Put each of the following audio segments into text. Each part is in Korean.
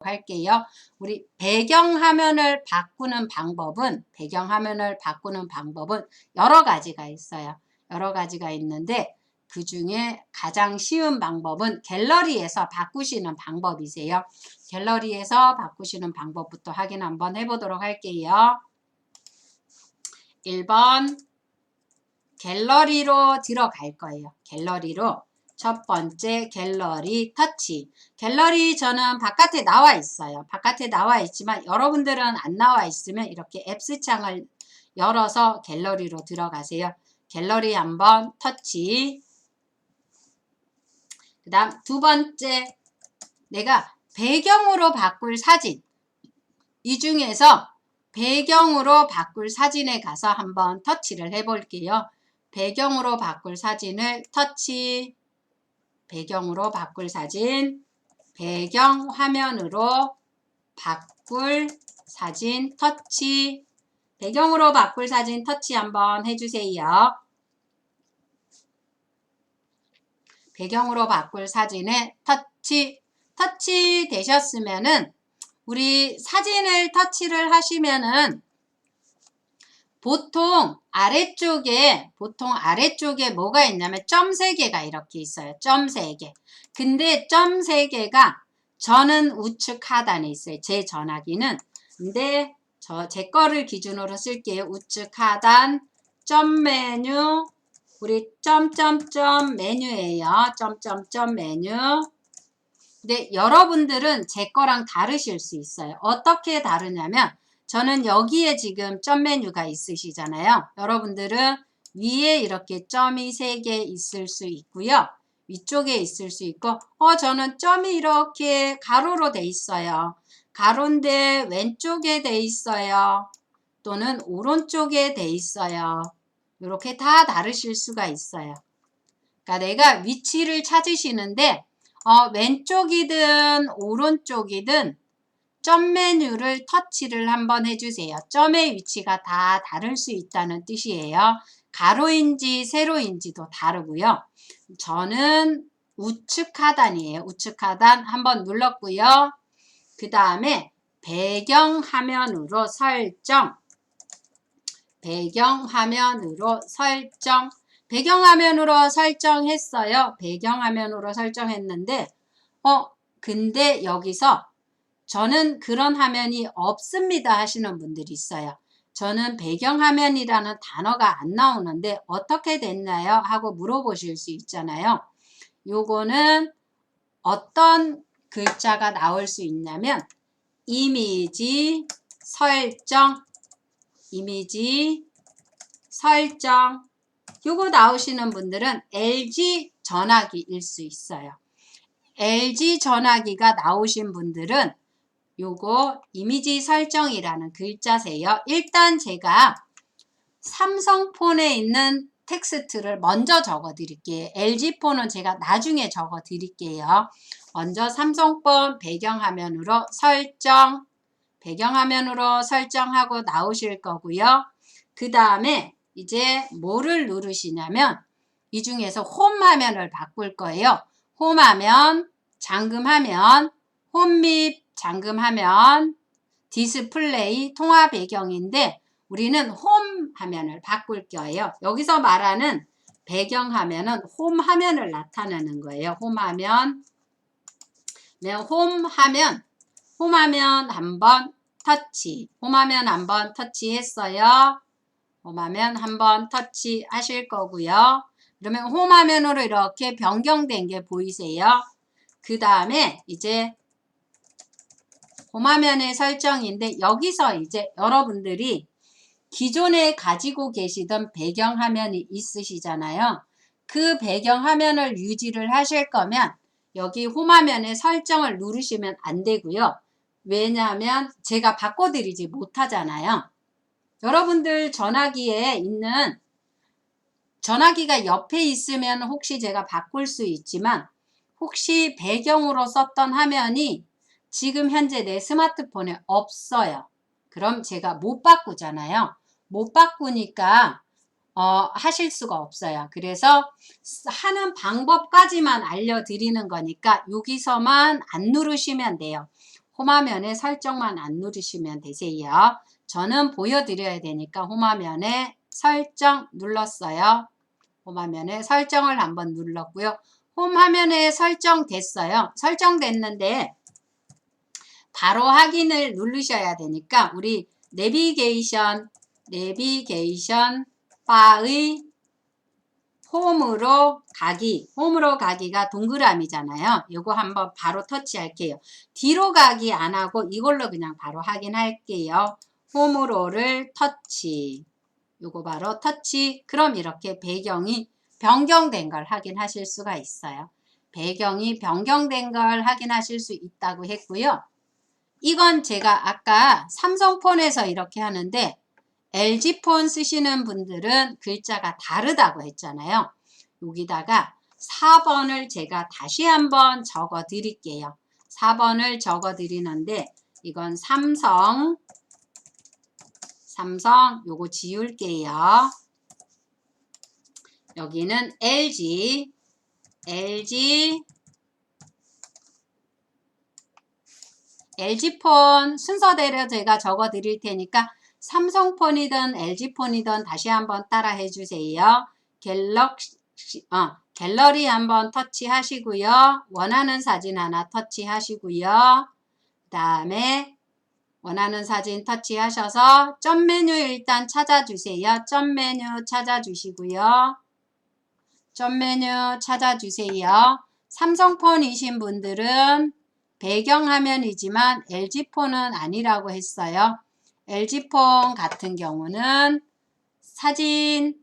할게요. 우리 배경화면을 바꾸는 방법은 배경화면을 바꾸는 방법은 여러 가지가 있어요. 여러 가지가 있는데 그 중에 가장 쉬운 방법은 갤러리에서 바꾸시는 방법이세요. 갤러리에서 바꾸시는 방법부터 확인 한번 해보도록 할게요. 1번 갤러리로 들어갈 거예요. 갤러리로 첫 번째 갤러리 터치. 갤러리 저는 바깥에 나와 있어요. 바깥에 나와 있지만 여러분들은 안 나와 있으면 이렇게 앱스 창을 열어서 갤러리로 들어가세요. 갤러리 한번 터치. 그 다음 두 번째 내가 배경으로 바꿀 사진. 이 중에서 배경으로 바꿀 사진에 가서 한번 터치를 해 볼게요. 배경으로 바꿀 사진을 터치. 배경으로 바꿀 사진, 배경 화면으로 바꿀 사진 터치, 배경으로 바꿀 사진 터치 한번 해주세요. 배경으로 바꿀 사진에 터치, 터치 되셨으면은 우리 사진을 터치를 하시면은 보통 아래쪽에 보통 아래쪽에 뭐가 있냐면 점 3개가 이렇게 있어요. 점 3개. 근데 점 3개가 저는 우측 하단에 있어요. 제 전화기는. 근데 저 제 거를 기준으로 쓸게요. 우측 하단 점 메뉴 우리 점점점 메뉴예요. 점점점 메뉴. 근데 여러분들은 제 거랑 다르실 수 있어요. 어떻게 다르냐면 저는 여기에 지금 점 메뉴가 있으시잖아요. 여러분들은 위에 이렇게 점이 3개 있을 수 있고요. 위쪽에 있을 수 있고 어 저는 점이 이렇게 가로로 돼 있어요. 가로인데 왼쪽에 돼 있어요. 또는 오른쪽에 돼 있어요. 이렇게 다 다르실 수가 있어요. 그러니까 내가 위치를 찾으시는데 어, 왼쪽이든 오른쪽이든 점 메뉴를 터치를 한번 해주세요. 점의 위치가 다 다를 수 있다는 뜻이에요. 가로인지 세로인지도 다르고요. 저는 우측 하단이에요. 우측 하단 한번 눌렀고요. 그 다음에 배경 화면으로 설정 배경 화면으로 설정 배경 화면으로 설정했어요. 배경 화면으로 설정했는데 어 근데 여기서 저는 그런 화면이 없습니다 하시는 분들이 있어요. 저는 배경화면이라는 단어가 안 나오는데 어떻게 됐나요? 하고 물어보실 수 있잖아요. 요거는 어떤 글자가 나올 수 있냐면 이미지 설정 이미지 설정 요거 나오시는 분들은 LG 전화기일 수 있어요. LG 전화기가 나오신 분들은 요거 이미지 설정이라는 글자세요. 일단 제가 삼성폰에 있는 텍스트를 먼저 적어 드릴게요. LG폰은 제가 나중에 적어 드릴게요. 먼저 삼성폰 배경화면으로 설정 배경화면으로 설정하고 나오실 거고요. 그 다음에 이제 뭐를 누르시냐면 이 중에서 홈 화면을 바꿀 거예요. 홈 화면, 잠금 화면, 홈 및 잠금하면 디스플레이 통화 배경인데 우리는 홈 화면을 바꿀 거예요. 여기서 말하는 배경 화면은 홈 화면을 나타내는 거예요. 홈 화면. 네, 홈 화면. 홈 화면 한번 터치. 홈 화면 한번 터치했어요. 홈 화면 한번 터치 하실 거고요. 그러면 홈 화면으로 이렇게 변경된 게 보이세요? 그 다음에 이제 봄화면의 설정인데 여기서 이제 여러분들이 기존에 가지고 계시던 배경화면이 있으시잖아요. 그 배경화면을 유지를 하실 거면 여기 홈화면의 설정을 누르시면 안 되고요. 왜냐하면 제가 바꿔드리지 못하잖아요. 여러분들 전화기에 있는 전화기가 옆에 있으면 혹시 제가 바꿀 수 있지만 혹시 배경으로 썼던 화면이 지금 현재 내 스마트폰에 없어요. 그럼 제가 못 바꾸잖아요. 못 바꾸니까 어, 하실 수가 없어요. 그래서 하는 방법까지만 알려드리는 거니까 여기서만 안 누르시면 돼요. 홈화면에 설정만 안 누르시면 되세요. 저는 보여드려야 되니까 홈화면에 설정 눌렀어요. 홈화면에 설정을 한번 눌렀고요. 홈화면에 설정됐어요. 설정됐는데 바로 확인을 누르셔야 되니까 우리 내비게이션 내비게이션 바의 홈으로 가기 홈으로 가기가 동그라미잖아요. 이거 한번 바로 터치할게요. 뒤로 가기 안 하고 이걸로 그냥 바로 확인할게요. 홈으로를 터치 요거 바로 터치 그럼 이렇게 배경이 변경된 걸 확인하실 수가 있어요. 배경이 변경된 걸 확인하실 수 있다고 했고요. 이건 제가 아까 삼성폰에서 이렇게 하는데 LG폰 쓰시는 분들은 글자가 다르다고 했잖아요. 여기다가 4번을 제가 다시 한번 적어 드릴게요. 4번을 적어 드리는데 이건 삼성 삼성 요거 지울게요. 여기는 LG LG LG폰 순서대로 제가 적어 드릴 테니까 삼성폰이든 LG폰이든 다시 한번 따라 해 주세요. 갤럭시, 어, 갤러리 한번 터치하시고요. 원하는 사진 하나 터치하시고요. 그 다음에 원하는 사진 터치하셔서 점 메뉴 일단 찾아주세요. 점 메뉴 찾아주시고요. 점 메뉴 찾아주세요. 삼성폰이신 분들은 배경화면이지만 LG폰은 아니라고 했어요. LG폰 같은 경우는 사진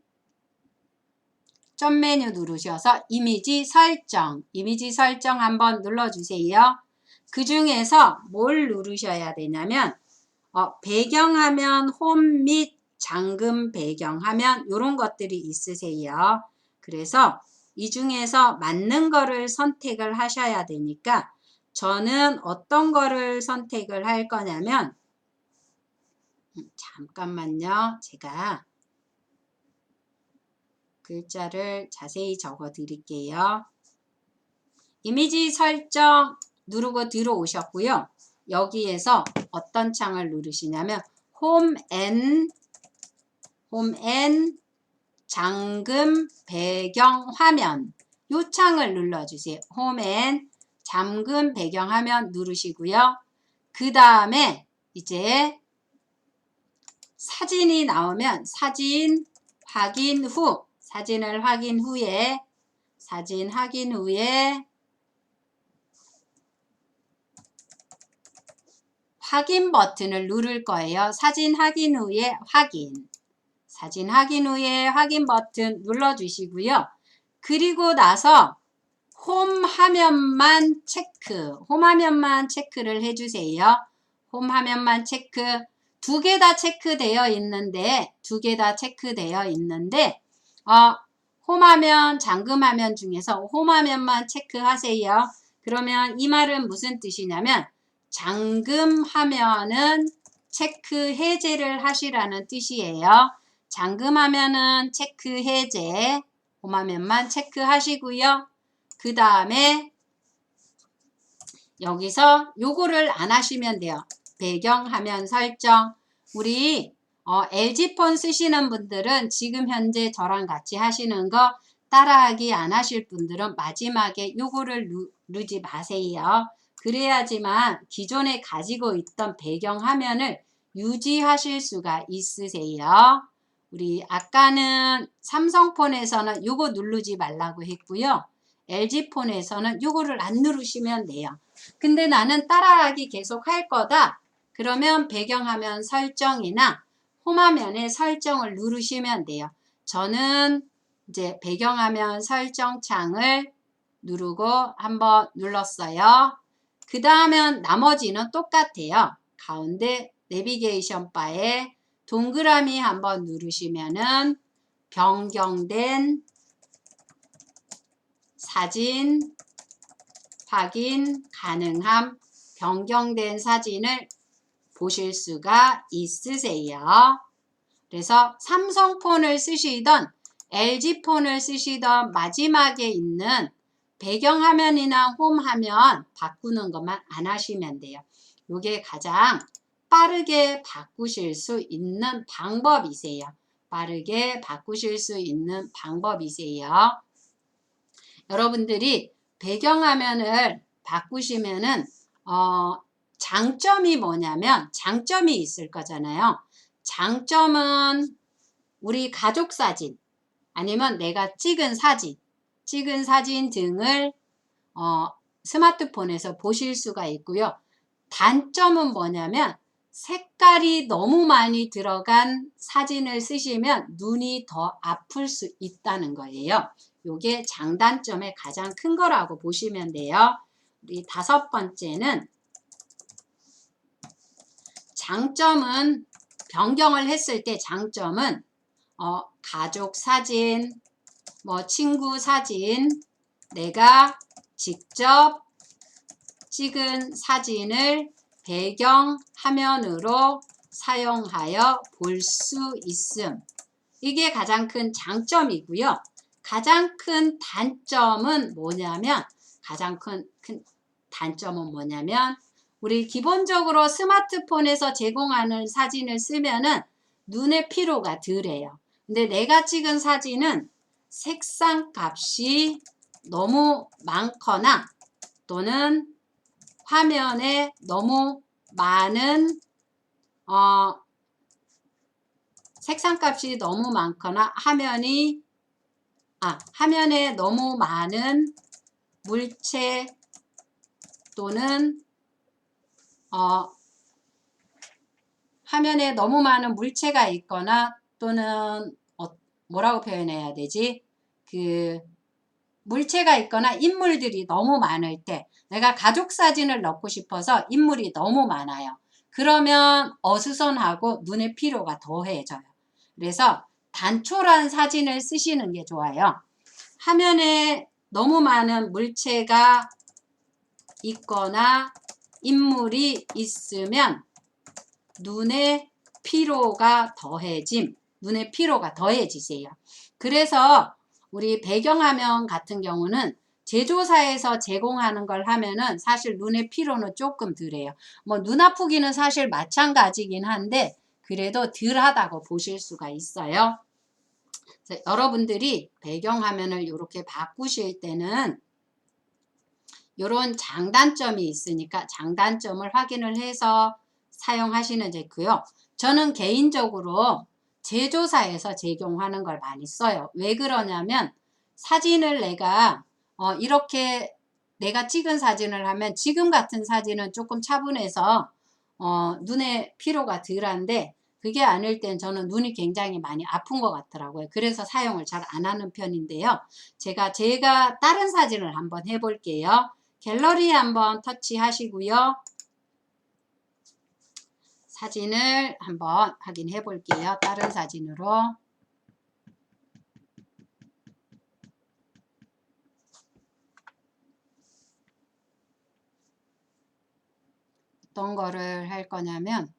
점 메뉴 누르셔서 이미지 설정, 이미지 설정 한번 눌러주세요. 그 중에서 뭘 누르셔야 되냐면 어, 배경화면 홈 및 잠금 배경화면 이런 것들이 있으세요. 그래서 이 중에서 맞는 거를 선택을 하셔야 되니까 저는 어떤 거를 선택을 할 거냐면 음, 잠깐만요. 제가 글자를 자세히 적어 드릴게요. 이미지 설정 누르고 들어오셨고요. 여기에서 어떤 창을 누르시냐면 홈 앤, 홈앤 잠금 배경 화면 요 창을 눌러주세요. 홈앤 잠금 배경 화면 누르시고요. 그 다음에 이제 사진이 나오면 사진 확인 후 사진을 확인 후에 사진 확인 후에 확인 버튼을 누를 거예요. 사진 확인 후에 확인. 사진 확인 후에 확인 버튼 눌러주시고요. 그리고 나서 홈 화면만 체크, 홈 화면만 체크를 해주세요. 홈 화면만 체크, 두 개 다 체크되어 있는데, 두 개 다 체크되어 있는데, 어, 홈 화면, 잠금 화면 중에서 홈 화면만 체크하세요. 그러면 이 말은 무슨 뜻이냐면, 잠금 화면은 체크 해제를 하시라는 뜻이에요. 잠금 화면은 체크 해제, 홈 화면만 체크하시고요. 그 다음에 여기서 요거를 안 하시면 돼요. 배경화면 설정. 우리 어, LG폰 쓰시는 분들은 지금 현재 저랑 같이 하시는 거 따라하기 안 하실 분들은 마지막에 요거를 누르지 마세요. 그래야지만 기존에 가지고 있던 배경화면을 유지하실 수가 있으세요. 우리 아까는 삼성폰에서는 요거 누르지 말라고 했고요. LG폰에서는 요거를 안 누르시면 돼요. 근데 나는 따라하기 계속 할 거다. 그러면 배경화면 설정이나 홈화면의 설정을 누르시면 돼요. 저는 이제 배경화면 설정 창을 누르고 한번 눌렀어요. 그 다음엔 나머지는 똑같아요. 가운데 내비게이션 바에 동그라미 한번 누르시면은 변경된 사진 확인 가능함 변경된 사진을 보실 수가 있으세요. 그래서 삼성폰을 쓰시던 LG폰을 쓰시던 마지막에 있는 배경화면이나 홈화면 바꾸는 것만 안 하시면 돼요. 요게 가장 빠르게 바꾸실 수 있는 방법이세요. 빠르게 바꾸실 수 있는 방법이세요. 여러분들이 배경화면을 바꾸시면은 어, 장점이 뭐냐면 장점이 있을 거잖아요. 장점은 우리 가족 사진 아니면 내가 찍은 사진, 찍은 사진 등을 어, 스마트폰에서 보실 수가 있고요. 단점은 뭐냐면 색깔이 너무 많이 들어간 사진을 쓰시면 눈이 더 아플 수 있다는 거예요. 요게 장단점의 가장 큰 거라고 보시면 돼요. 우리 다섯 번째는 장점은 변경을 했을 때 장점은 어, 가족 사진, 뭐 친구 사진, 내가 직접 찍은 사진을 배경 화면으로 사용하여 볼 수 있음. 이게 가장 큰 장점이고요. 가장 큰 단점은 뭐냐면 가장 큰, 큰 단점은 뭐냐면 우리 기본적으로 스마트폰에서 제공하는 사진을 쓰면은 눈의 피로가 덜해요. 근데 내가 찍은 사진은 색상 값이 너무 많거나 또는 화면에 너무 많은 어, 색상 값이 너무 많거나 화면이 아, 화면에 너무 많은 물체 또는 어, 화면에 너무 많은 물체가 있거나 또는 어, 뭐라고 표현해야 되지? 그 물체가 있거나 인물들이 너무 많을 때 내가 가족 사진을 넣고 싶어서 인물이 너무 많아요. 그러면 어수선하고 눈의 피로가 더해져요. 그래서 단촐한 사진을 쓰시는 게 좋아요. 화면에 너무 많은 물체가 있거나 인물이 있으면 눈의 피로가 더해짐, 눈의 피로가 더해지세요. 그래서 우리 배경화면 같은 경우는 제조사에서 제공하는 걸 하면은 사실 눈의 피로는 조금 덜해요. 뭐 눈 아프기는 사실 마찬가지긴 한데 그래도 덜하다고 보실 수가 있어요. 여러분들이 배경화면을 이렇게 바꾸실 때는 이런 장단점이 있으니까 장단점을 확인을 해서 사용하시는 좋고요. 저는 개인적으로 제조사에서 제공하는 걸 많이 써요. 왜 그러냐면 사진을 내가 어, 이렇게 내가 찍은 사진을 하면 지금 같은 사진은 조금 차분해서 어, 눈에 피로가 덜한데 그게 아닐 땐 저는 눈이 굉장히 많이 아픈 것 같더라고요. 그래서 사용을 잘 안 하는 편인데요. 제가 제가 다른 사진을 한번 해볼게요. 갤러리 한번 터치하시고요. 사진을 한번 확인해 볼게요. 다른 사진으로. 어떤 거를 할 거냐면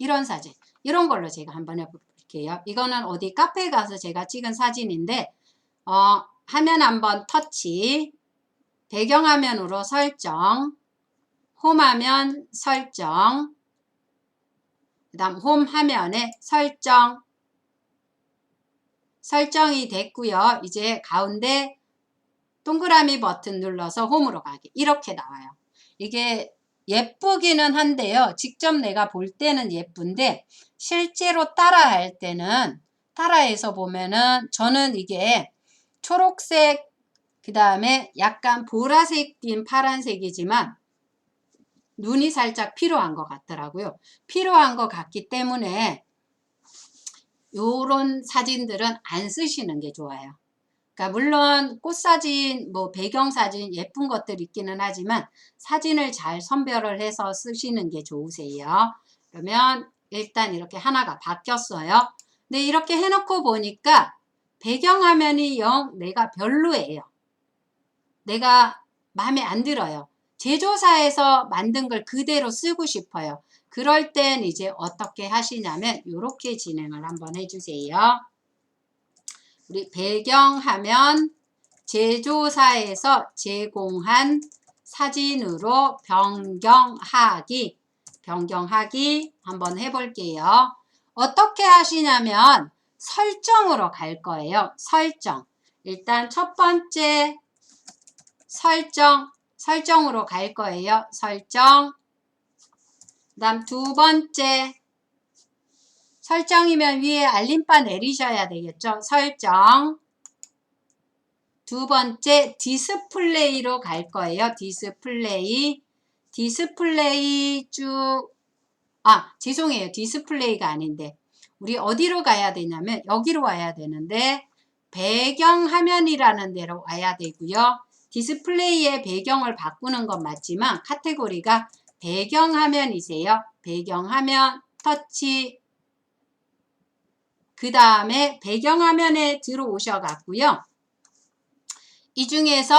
이런 사진 이런 걸로 제가 한번 해볼게요. 이거는 어디 카페에 가서 제가 찍은 사진인데 어, 화면 한번 터치 배경화면으로 설정 홈화면 설정 그 다음 홈 화면에 설정 설정이 됐고요. 이제 가운데 동그라미 버튼 눌러서 홈으로 가기 이렇게 나와요. 이게 예쁘기는 한데요. 직접 내가 볼 때는 예쁜데 실제로 따라 할 때는 따라해서 보면은 저는 이게 초록색 그 다음에 약간 보라색 띤 파란색이지만 눈이 살짝 필요한 것 같더라고요. 필요한 것 같기 때문에 요런 사진들은 안 쓰시는 게 좋아요. 그러니까 물론 꽃사진, 뭐 배경사진 예쁜 것들 있기는 하지만 사진을 잘 선별을 해서 쓰시는 게 좋으세요. 그러면 일단 이렇게 하나가 바뀌었어요. 근데 이렇게 해놓고 보니까 배경화면이 영 내가 별로예요. 내가 마음에 안 들어요. 제조사에서 만든 걸 그대로 쓰고 싶어요. 그럴 땐 이제 어떻게 하시냐면 이렇게 진행을 한번 해주세요. 우리 배경하면 제조사에서 제공한 사진으로 변경하기 변경하기 한번 해볼게요. 어떻게 하시냐면 설정으로 갈 거예요. 설정. 일단 첫 번째 설정, 설정으로 갈 거예요. 설정. 그 다음 두 번째 설정이면 위에 알림바 내리셔야 되겠죠. 설정. 두 번째 디스플레이로 갈 거예요. 디스플레이. 디스플레이 쭉, 아, 죄송해요. 디스플레이가 아닌데. 우리 어디로 가야 되냐면 여기로 와야 되는데 배경화면이라는 데로 와야 되고요. 디스플레이의 배경을 바꾸는 건 맞지만 카테고리가 배경화면이세요. 배경화면 터치 그 다음에 배경화면에 들어오셔 갖고요. 이 중에서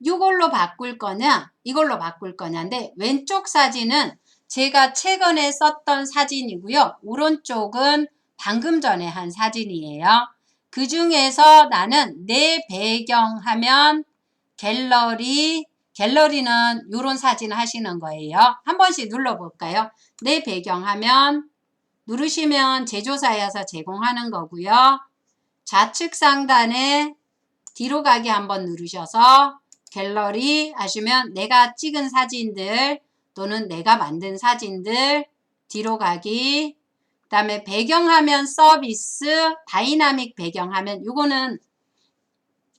이걸로 바꿀 거냐 이걸로 바꿀 거냐인데 왼쪽 사진은 제가 최근에 썼던 사진이고요. 오른쪽은 방금 전에 한 사진이에요. 그 중에서 나는 내 배경화면 갤러리 갤러리는 이런 사진 하시는 거예요. 한 번씩 눌러볼까요? 내 배경화면 누르시면 제조사여서 제공하는 거고요. 좌측 상단에 뒤로 가기 한번 누르셔서 갤러리 하시면 내가 찍은 사진들 또는 내가 만든 사진들 뒤로 가기. 그 다음에 배경화면 서비스 다이나믹 배경화면. 이거는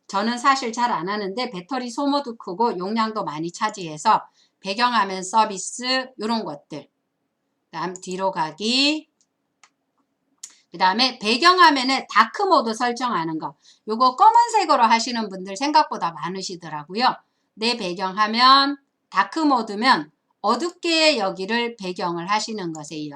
저는 사실 잘 안 하는데 배터리 소모도 크고 용량도 많이 차지해서 배경화면 서비스 이런 것들. 그 다음 뒤로 가기 그 다음에 배경화면에 다크모드 설정하는 거 요거 검은색으로 하시는 분들 생각보다 많으시더라고요 내 배경화면 다크모드면 어둡게 여기를 배경을 하시는 것이에요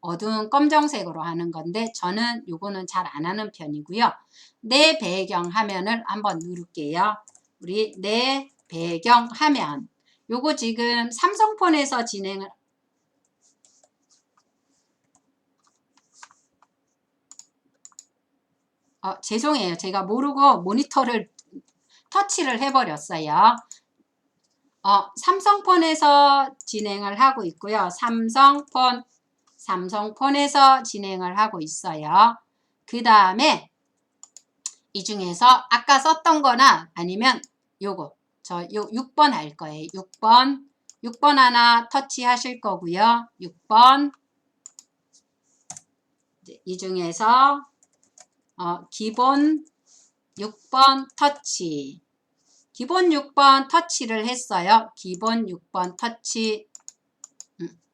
어두운 검정색으로 하는 건데 저는 요거는 잘 안 하는 편이고요. 내 배경 화면을 한번 누를게요. 우리 내 배경 화면 요거 지금 삼성폰에서 진행을 어, 죄송해요. 제가 모르고 모니터를 터치를 해버렸어요. 어, 삼성폰에서 진행을 하고 있고요. 삼성폰 삼성폰에서 진행을 하고 있어요. 그 다음에 이 중에서 아까 썼던 거나 아니면 요거 저 요 6번 할 거예요. 6번 6번 하나 터치 하실 거고요. 6번 이 중에서 어, 기본 6번 터치 기본 6번 터치를 했어요. 기본 6번 터치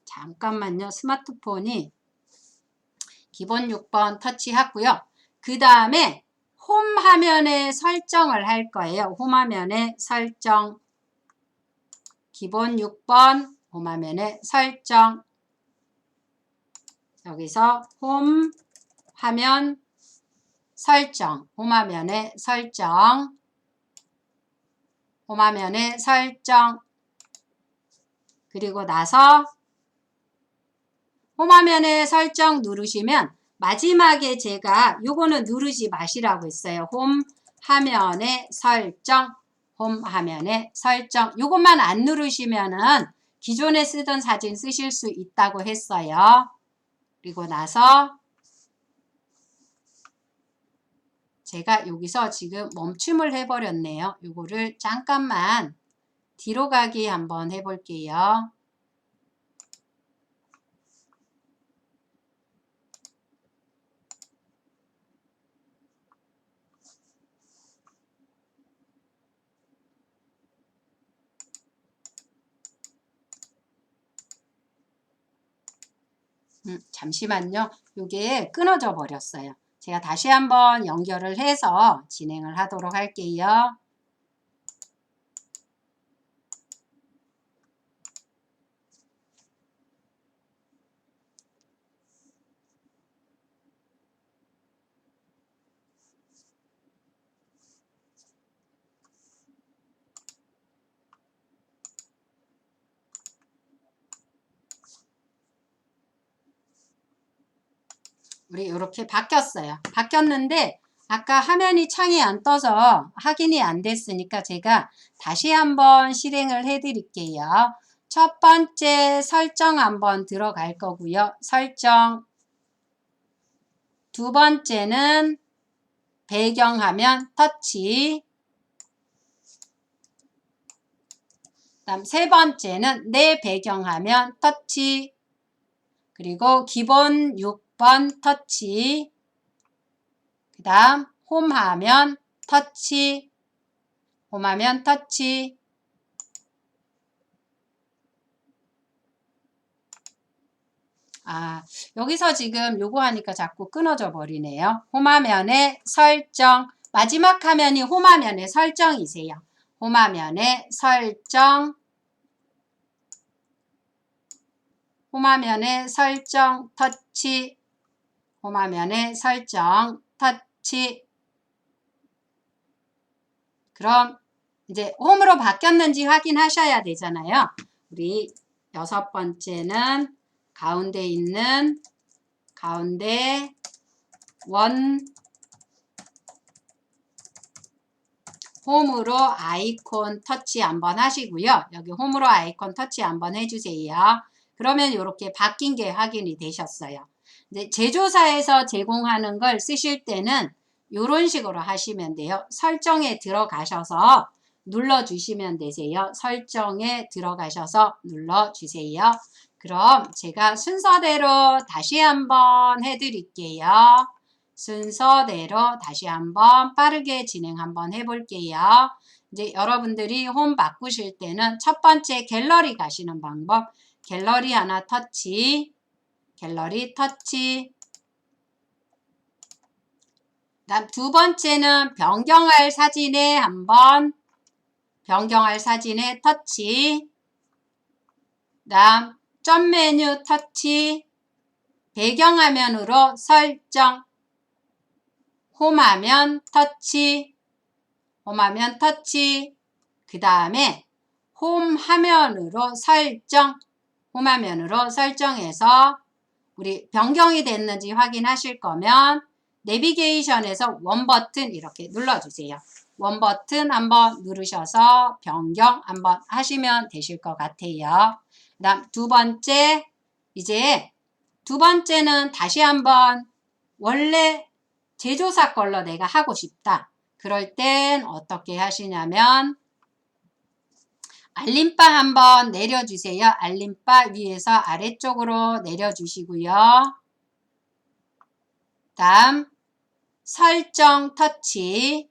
잠깐만요. 스마트폰이 기본 6번 터치하고요. 그 다음에 홈 화면에 설정을 할 거예요. 홈 화면에 설정 기본 6번 홈 화면에 설정 여기서 홈 화면 설정 홈 화면에 설정 홈 화면에 설정 그리고 나서 홈화면에 설정 누르시면 마지막에 제가 요거는 누르지 마시라고 했어요. 홈 화면에 설정 홈 화면에 설정 요것만 안 누르시면은 기존에 쓰던 사진 쓰실 수 있다고 했어요. 그리고 나서 제가 여기서 지금 멈춤을 해버렸네요. 요거를 잠깐만 뒤로 가기 한번 해볼게요. 음, 잠시만요. 이게 끊어져 버렸어요. 제가 다시 한번 연결을 해서 진행을 하도록 할게요. 우리 이렇게 바뀌었어요. 바뀌었는데 아까 화면이 창이 안 떠서 확인이 안 됐으니까 제가 다시 한번 실행을 해 드릴게요. 첫 번째 설정 한번 들어갈 거고요. 설정. 두 번째는 배경화면 터치. 다음 세 번째는 내 배경화면 터치. 그리고 기본 6 번 터치. 그 다음 홈화면 터치. 홈화면 터치. 아, 여기서 지금 요거 하니까 자꾸 끊어져 버리네요. 홈화면의 설정. 마지막 화면이 홈화면의 설정이세요. 홈화면의 설정. 홈화면의 설정 터치. 홈화면의 설정 터치. 그럼 이제 홈으로 바뀌었는지 확인하셔야 되잖아요. 우리 여섯 번째는 가운데 있는 가운데 원 홈으로 아이콘 터치 한번 하시고요. 여기 홈으로 아이콘 터치 한번 해주세요. 그러면 이렇게 바뀐 게 확인이 되셨어요. 이제 제조사에서 제공하는 걸 쓰실 때는 이런 식으로 하시면 돼요. 설정에 들어가셔서 눌러주시면 되세요. 설정에 들어가셔서 눌러주세요. 그럼 제가 순서대로 다시 한번 해드릴게요. 순서대로 다시 한번 빠르게 진행 한번 해볼게요. 이제 여러분들이 홈 바꾸실 때는 첫 번째 갤러리 가시는 방법. 갤러리 하나 터치. 갤러리 터치. 다음 두 번째는 변경할 사진에 한번 변경할 사진에 터치. 다음 점 메뉴 터치. 배경화면으로 설정. 홈화면 터치. 홈화면 터치. 그 다음에 홈화면으로 설정. 홈화면으로 설정해서 우리 변경이 됐는지 확인하실 거면 내비게이션에서 원 버튼 이렇게 눌러주세요. 원 버튼 한번 누르셔서 변경 한번 하시면 되실 것 같아요. 그 다음 두 번째 이제 두 번째는 다시 한번 원래 제조사 걸로 내가 하고 싶다. 그럴 땐 어떻게 하시냐면 알림바 한번 내려주세요. 알림바 위에서 아래쪽으로 내려주시고요. 다음 설정 터치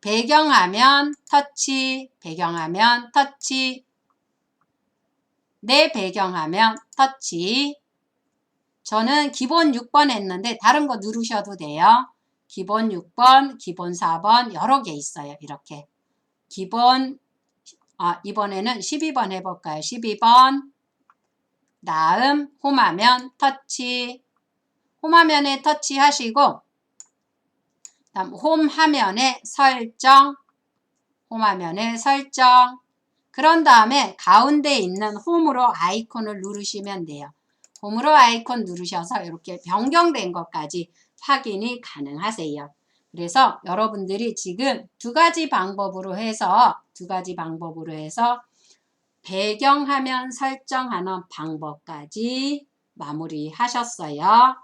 배경화면 터치 배경화면 터치 내 배경화면 터치 저는 기본 6번 했는데 다른 거 누르셔도 돼요. 기본 6번, 기본 4번 여러 개 있어요. 이렇게 기본 아, 이번에는 12번 해볼까요? 12번 다음 홈화면 터치 홈화면에 터치하시고 다음 홈화면에 설정 홈화면에 설정 그런 다음에 가운데 있는 홈으로 아이콘을 누르시면 돼요. 홈으로 아이콘 누르셔서 이렇게 변경된 것까지 확인이 가능하세요. 그래서 여러분들이 지금 두 가지 방법으로 해서 두 가지 방법으로 해서 배경화면 설정 하는 방법까지 마무리 하셨어요.